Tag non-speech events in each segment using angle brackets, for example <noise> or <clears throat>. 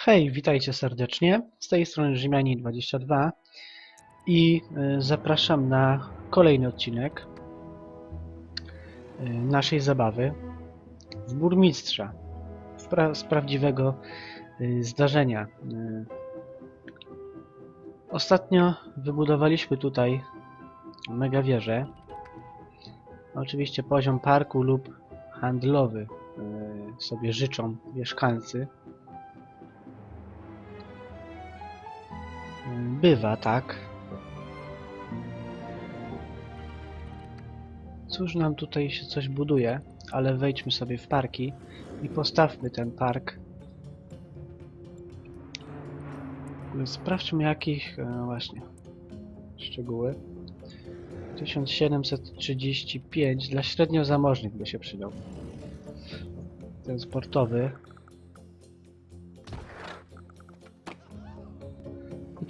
Hej, witajcie serdecznie. Z tej strony Rzymianin22 i y, zapraszam na kolejny odcinek y, naszej zabawy w burmistrza z, pra z prawdziwego y, zdarzenia. Ostatnio wybudowaliśmy tutaj mega wieżę. Oczywiście poziom parku lub handlowy sobie życzą mieszkańcy. Bywa, tak. Cóż nam tutaj się coś buduje, ale wejdźmy sobie w parki i postawmy ten park. Sprawdźmy jakich, e, właśnie, szczegóły. 1735 dla średnio zamożnych by się przydał. Ten sportowy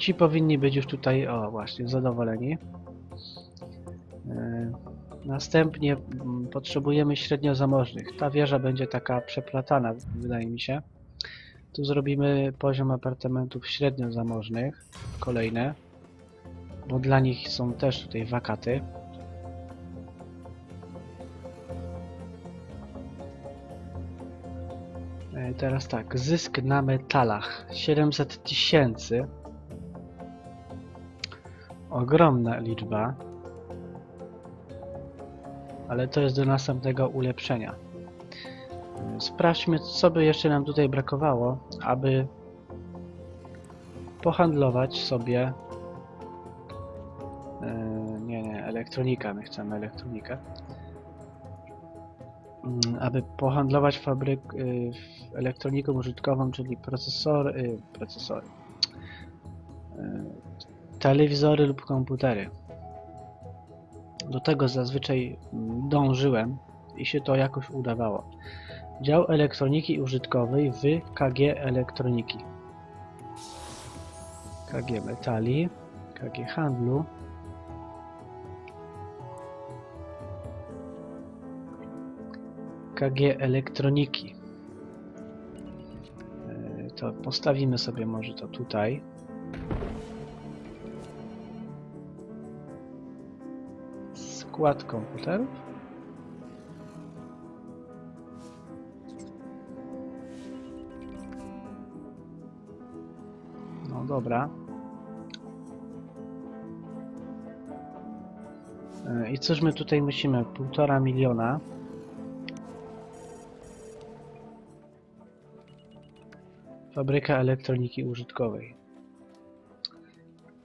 Ci powinni być już tutaj, o właśnie, zadowoleni. E, Następnie mm, potrzebujemy średnio zamożnych. Ta wieża będzie taka przeplatana, wydaje mi się. Tu zrobimy poziom apartamentów średnio zamożnych, kolejne, bo dla nich są też tutaj wakaty. E, Teraz tak, zysk na metalach 700 tysięcy. Ogromna liczba. Ale to jest do następnego ulepszenia. Sprawdźmy, co by jeszcze nam tutaj brakowało, aby pohandlować sobie. e, Nie, nie, elektronika. My chcemy elektronikę. Mm, Aby pohandlować fabryk, y, elektroniką użytkową, czyli procesory, y, y, telewizory lub komputery. Do tego zazwyczaj dążyłem i się to jakoś udawało. Dział elektroniki użytkowej w KG Elektroniki. KG Metali, KG Handlu. KG Elektroniki. E, To postawimy sobie może to tutaj. Skład komputerów. No dobra. E, I cóż my tutaj musimy? Półtora miliona. Fabryka elektroniki użytkowej.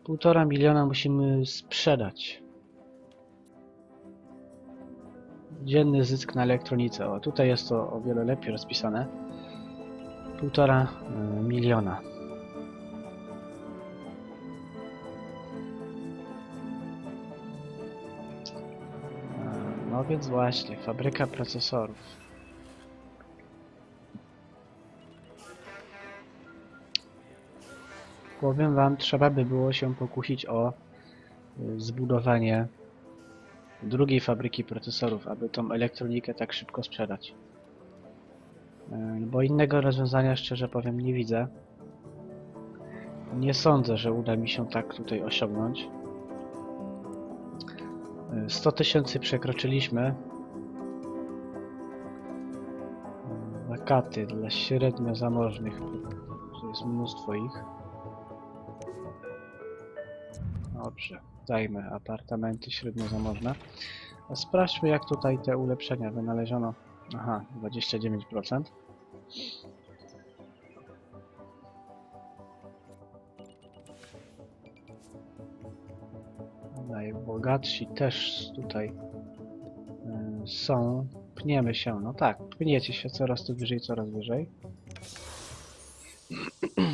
Półtora miliona musimy sprzedać. Dzienny zysk na elektronice. O, tutaj jest to o wiele lepiej rozpisane. Półtora y, miliona. E, No więc właśnie, fabryka procesorów. Powiem wam, trzeba by było się pokusić o y, zbudowanie drugiej fabryki procesorów, aby tą elektronikę tak szybko sprzedać. Y, Bo innego rozwiązania, szczerze powiem, nie widzę. Nie sądzę, że uda mi się tak tutaj osiągnąć. Y, 100 tysięcy przekroczyliśmy. Y, Wakaty dla średnio zamożnych. To jest mnóstwo ich. Dobrze, dajmy apartamenty średnio zamożne. A sprawdźmy jak tutaj te ulepszenia wynaleziono. Aha, 29%. Najbogatsi też tutaj y, są. Pniemy się, no tak, pniecie się coraz tu wyżej, coraz wyżej. <clears throat>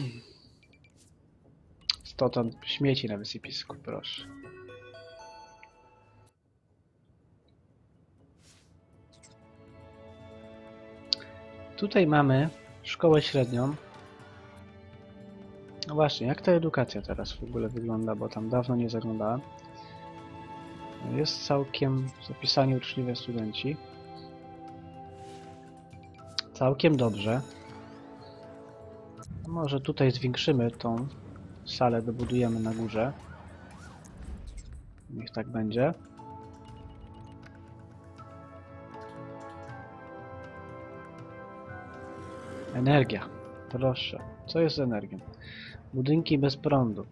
100 ton śmieci na wysypisku, proszę. Tutaj mamy szkołę średnią. No właśnie, jak ta edukacja teraz w ogóle wygląda, bo tam dawno nie zaglądałem. Jest całkiem zapisani uczniowie studenci. Całkiem dobrze. Może tutaj zwiększymy tą salę, dobudujemy na górze. Niech tak będzie. Energia. Proszę. Co jest energią? Budynki bez prądu.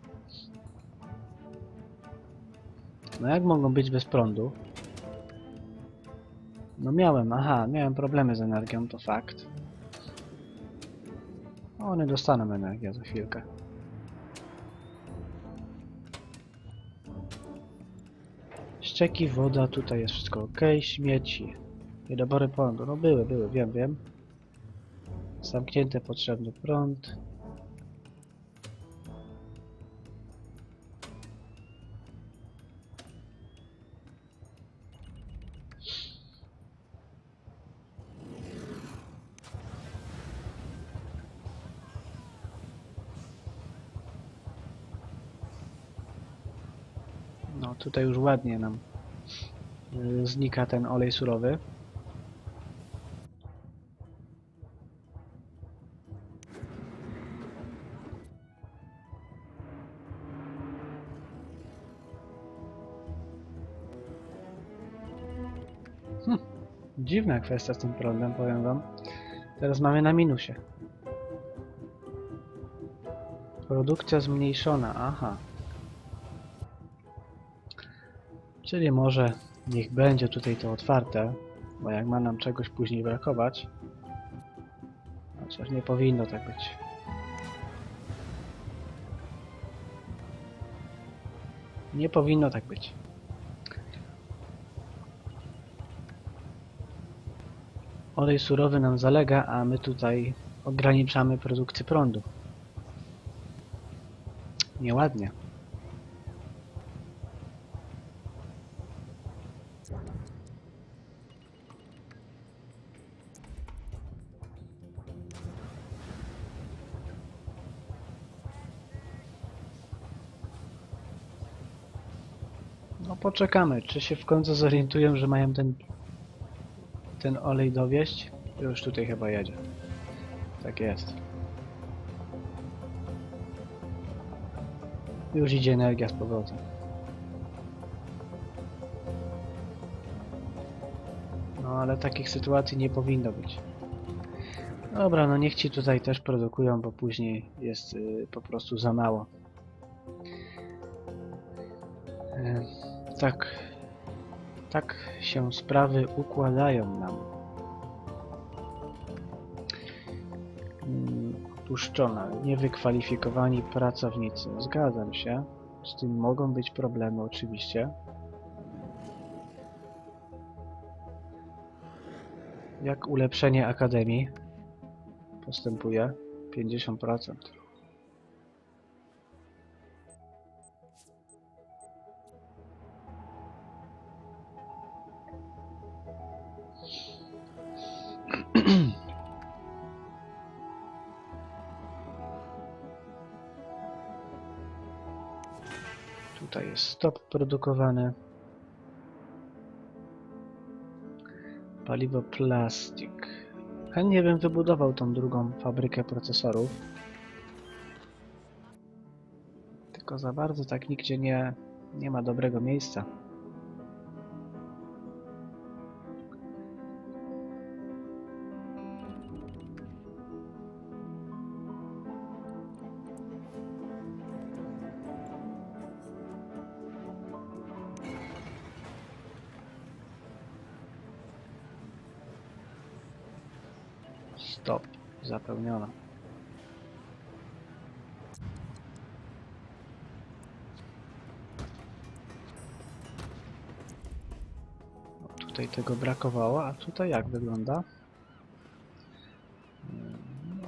No jak mogą być bez prądu? No miałem, aha, miałem problemy z energią, to fakt. One dostaną energię za chwilkę. Ścieki, woda, tutaj jest wszystko ok, śmieci, niedobory prądu, no były, były, wiem, wiem. Zamknięty potrzebny prąd. No tutaj już ładnie nam y, znika ten olej surowy. Hm, dziwna kwestia z tym prądem, powiem wam. Teraz mamy na minusie. Produkcja zmniejszona, aha. Czyli może niech będzie tutaj to otwarte, bo jak ma nam czegoś później brakować, chociaż nie powinno tak być. Nie powinno tak być. Olej surowy nam zalega, a my tutaj ograniczamy produkcję prądu. Nieładnie. No poczekamy, czy się w końcu zorientują, że mają ten ten olej dowieść. Już tutaj chyba jedzie. Tak jest. Już idzie energia z powrotem. No ale takich sytuacji nie powinno być. Dobra, no niech ci tutaj też produkują, bo później jest y, po prostu za mało. E, tak, tak się sprawy układają nam. Mm, Opuszczona, niewykwalifikowani pracownicy. Zgadzam się. Z tym mogą być problemy oczywiście. Jak ulepszenie akademii postępuje? 50%. Stop produkowany. Paliwo plastik. Chętnie bym wybudował tą drugą fabrykę procesorów. Tylko za bardzo tak nigdzie nie, nie ma dobrego miejsca. Stop. Zapełniona. Tutaj tego brakowało, a tutaj jak wygląda? Mm,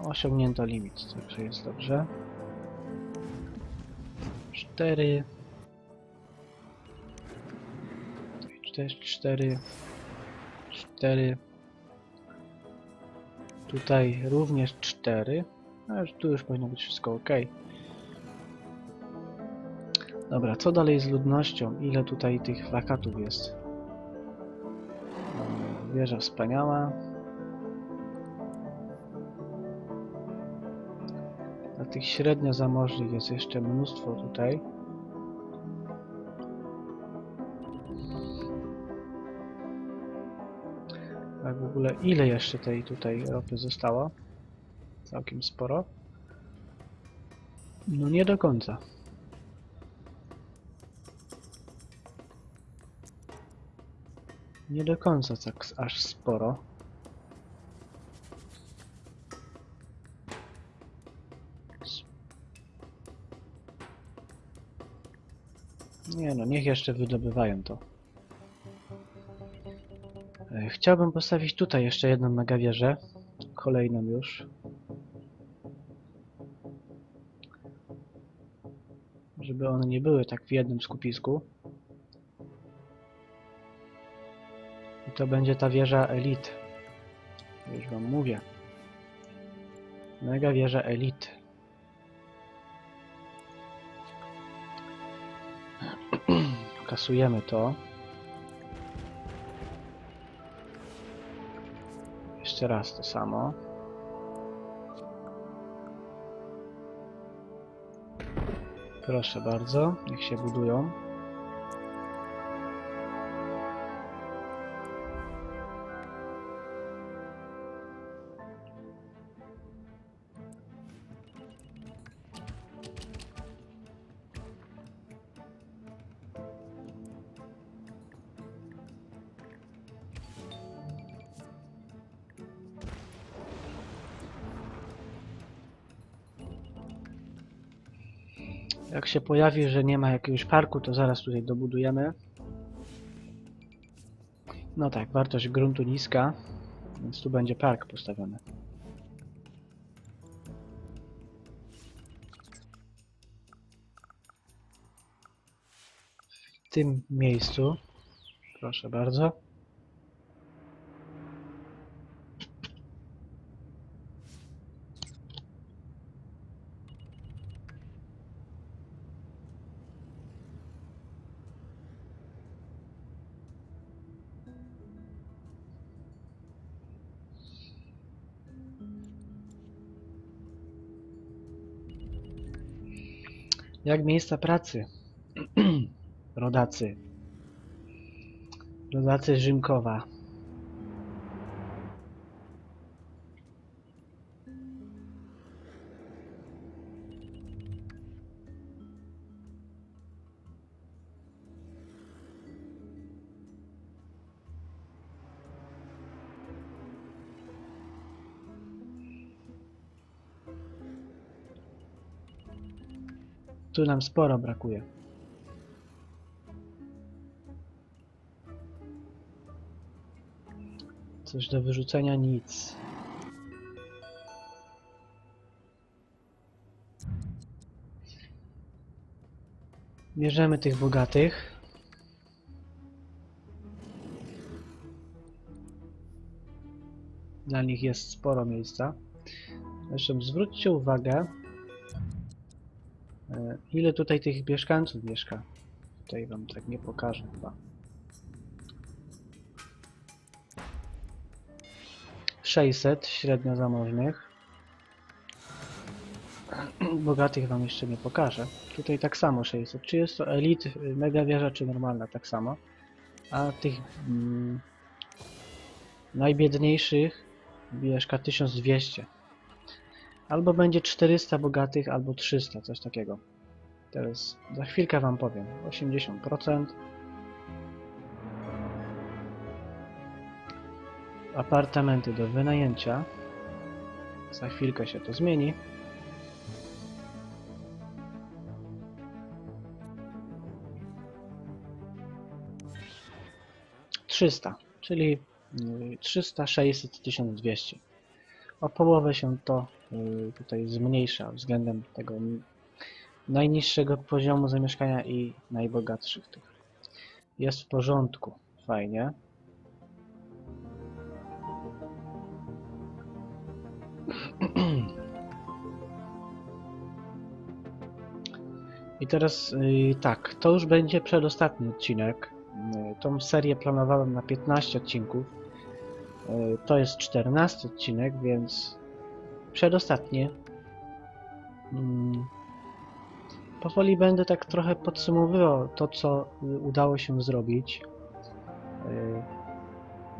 Osiągnięto limit, także jest dobrze. 4 też 4 4 Tutaj również 4. No już, tu już powinno być wszystko ok. Dobra, co dalej z ludnością? Ile tutaj tych wakatów jest? Wieża wspaniała. A tych średnio zamożnych jest jeszcze mnóstwo tutaj. W ogóle ile jeszcze tej tutaj ropy zostało? Całkiem sporo. No nie do końca. Nie do końca tak aż sporo. Nie no, niech jeszcze wydobywają to. Chciałbym postawić tutaj jeszcze jedną megawieżę. Kolejną już. Żeby one nie były tak w jednym skupisku. I to będzie ta wieża elit. Już wam mówię. Mega wieża elit. <clears throat> Kasujemy to. Jeszcze raz to samo. Proszę bardzo, niech się budują. Jak się pojawi, że nie ma jakiegoś parku, to zaraz tutaj dobudujemy. No tak, wartość gruntu niska, więc tu będzie park postawiony. W tym miejscu, proszę bardzo. Jak miejsca pracy? <clears throat> Rodacy. Rodacy Rzymkowa. Tu nam sporo brakuje. Coś do wyrzucenia? Nic. Bierzemy tych bogatych. Dla nich jest sporo miejsca. Zresztą zwróćcie uwagę, Ile tutaj tych mieszkańców mieszka? Tutaj wam tak nie pokażę chyba. 600 średnio zamożnych. <clears throat> Bogatych wam jeszcze nie pokażę. Tutaj tak samo 600. Czy jest to elit, y, mega wieża, czy normalna, tak samo. A tych mm, najbiedniejszych mieszka 1200. Albo będzie 400 bogatych, albo 300, coś takiego. Teraz za chwilkę wam powiem. 80%. Apartamenty do wynajęcia. Za chwilkę się to zmieni. Trzysta, czyli y, 300, 600, 1200 o połowę się to tutaj zmniejsza względem tego najniższego poziomu zamieszkania i najbogatszych tych. Jest w porządku, fajnie. I teraz y, tak, to już będzie przedostatni odcinek. Y, Tą serię planowałem na 15 odcinków. Y, To jest 14 odcinek, więc przedostatnie. powoli będę tak trochę podsumowywał to, co y, udało się zrobić. Y,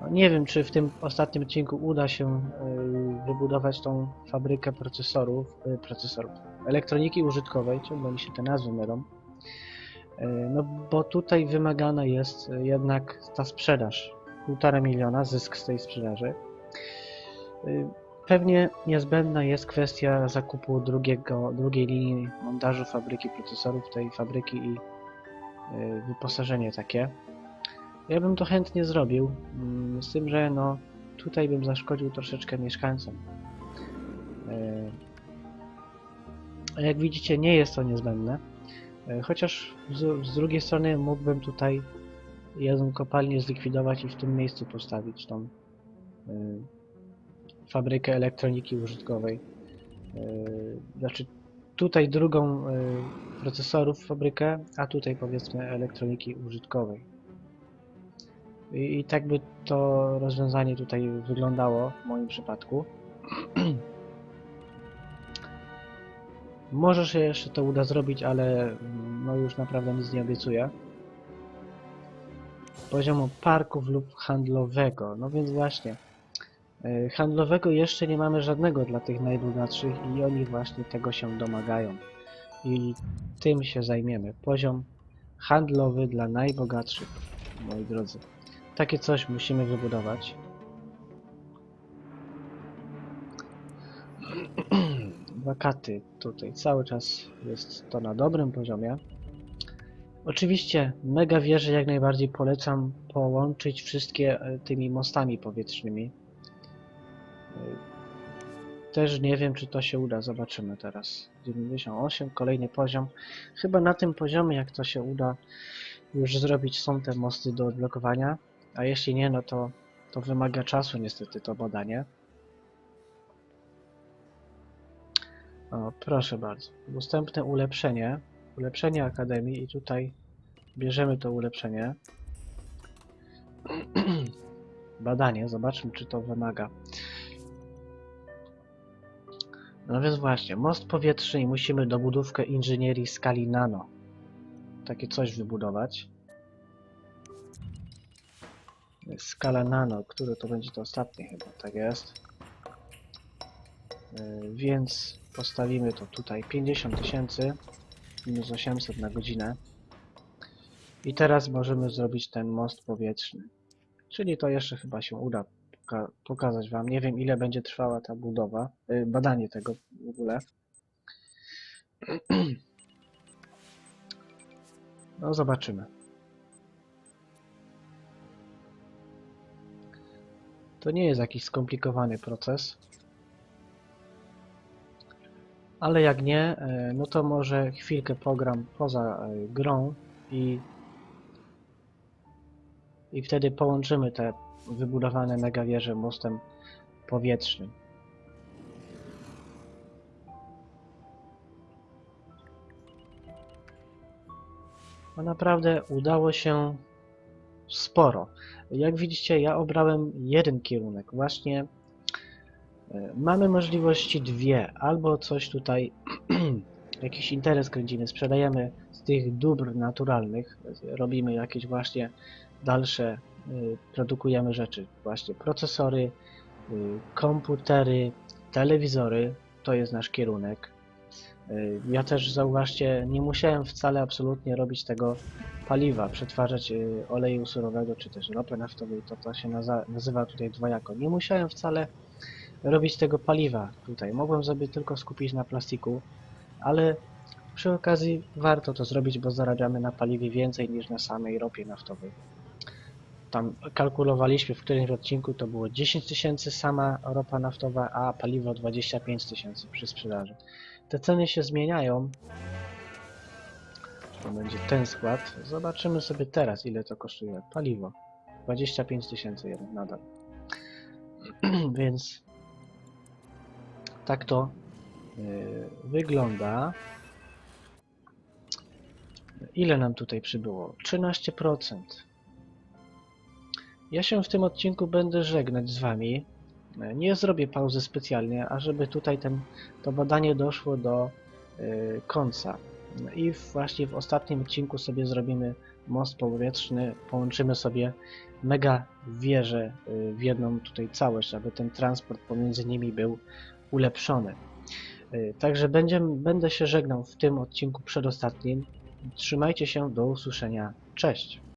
no nie wiem, czy w tym ostatnim odcinku uda się y, wybudować tą fabrykę procesorów, procesorów, elektroniki użytkowej, ciągle mi się te nazwy mylą. No bo tutaj wymagana jest jednak ta sprzedaż. Półtora miliona zysk z tej sprzedaży. Pewnie niezbędna jest kwestia zakupu drugiego, drugiej linii montażu fabryki procesorów, tej fabryki i y, wyposażenie takie. Ja bym to chętnie zrobił, mm, z tym, że no tutaj bym zaszkodził troszeczkę mieszkańcom. Y, jak widzicie, nie jest to niezbędne. Y, Chociaż z, z drugiej strony mógłbym tutaj jedną kopalnię zlikwidować i w tym miejscu postawić tą fabrykę elektroniki użytkowej. Yy, Znaczy tutaj drugą yy, procesorów fabrykę, a tutaj powiedzmy elektroniki użytkowej. I, I tak by to rozwiązanie tutaj wyglądało w moim przypadku. <clears throat> Może się jeszcze to uda zrobić, ale mm, no już naprawdę nic nie obiecuję. Poziomu parków lub handlowego. No więc właśnie. E, Handlowego jeszcze nie mamy żadnego dla tych najbogatszych i oni właśnie tego się domagają. I tym się zajmiemy. Poziom handlowy dla najbogatszych, moi drodzy. Takie coś musimy wybudować. <clears throat> Wakaty tutaj cały czas jest to na dobrym poziomie. Oczywiście mega wieże jak najbardziej polecam połączyć wszystkie e, tymi mostami powietrznymi. Też nie wiem, czy to się uda. Zobaczymy teraz. 98, kolejny poziom. Chyba na tym poziomie, jak to się uda już zrobić, są te mosty do odblokowania. A jeśli nie, no to, to wymaga czasu niestety to badanie. O, proszę bardzo. Dostępne ulepszenie. Ulepszenie Akademii i tutaj bierzemy to ulepszenie. <clears throat> Badanie, zobaczmy czy to wymaga. No więc właśnie, most powietrzny i musimy dobudówkę inżynierii skali nano. Takie coś wybudować. Skala nano, które to będzie to ostatnie chyba, tak jest. Yy, więc postawimy to tutaj 50 tysięcy minus 800 na godzinę. I teraz możemy zrobić ten most powietrzny. Czyli to jeszcze chyba się uda poka pokazać Wam. Nie wiem ile będzie trwała ta budowa, yy, badanie tego w ogóle. <clears throat> No zobaczymy. To nie jest jakiś skomplikowany proces. Ale jak nie, e, no to może chwilkę pogram poza e, grą i i wtedy połączymy te wybudowane mega wieże mostem powietrznym. No naprawdę udało się sporo. Jak widzicie, ja obrałem jeden kierunek. Właśnie e, mamy możliwości dwie. Albo coś tutaj, <clears throat> jakiś interes kręcimy, sprzedajemy z tych dóbr naturalnych, robimy jakieś właśnie dalsze, produkujemy rzeczy. Właśnie procesory, y, komputery, telewizory, to jest nasz kierunek. Y, Ja też zauważcie, nie musiałem wcale absolutnie robić tego paliwa, przetwarzać y, oleju surowego czy też ropy naftowej, to to się nazywa tutaj dwojako. Nie musiałem wcale robić tego paliwa tutaj. Mogłem sobie tylko skupić na plastiku, ale przy okazji warto to zrobić, bo zarabiamy na paliwie więcej niż na samej ropie naftowej. Tam kalkulowaliśmy w którymś odcinku to było 10 tysięcy sama ropa naftowa, a paliwo 25 tysięcy przy sprzedaży. Te ceny się zmieniają. To będzie ten skład. Zobaczymy sobie teraz ile to kosztuje. Paliwo. 25 tysięcy jeden nadal. <clears throat> Więc tak to yy, wygląda. Ile nam tutaj przybyło? 13%. Ja się w tym odcinku będę żegnać z Wami. Nie zrobię pauzy specjalnie, ażeby tutaj ten, to badanie doszło do y, końca. I właśnie w ostatnim odcinku sobie zrobimy most powietrzny, połączymy sobie mega wieże y, w jedną tutaj całość, aby ten transport pomiędzy nimi był ulepszony. Także będę się żegnał w tym odcinku przedostatnim. Trzymajcie się, do usłyszenia. Cześć!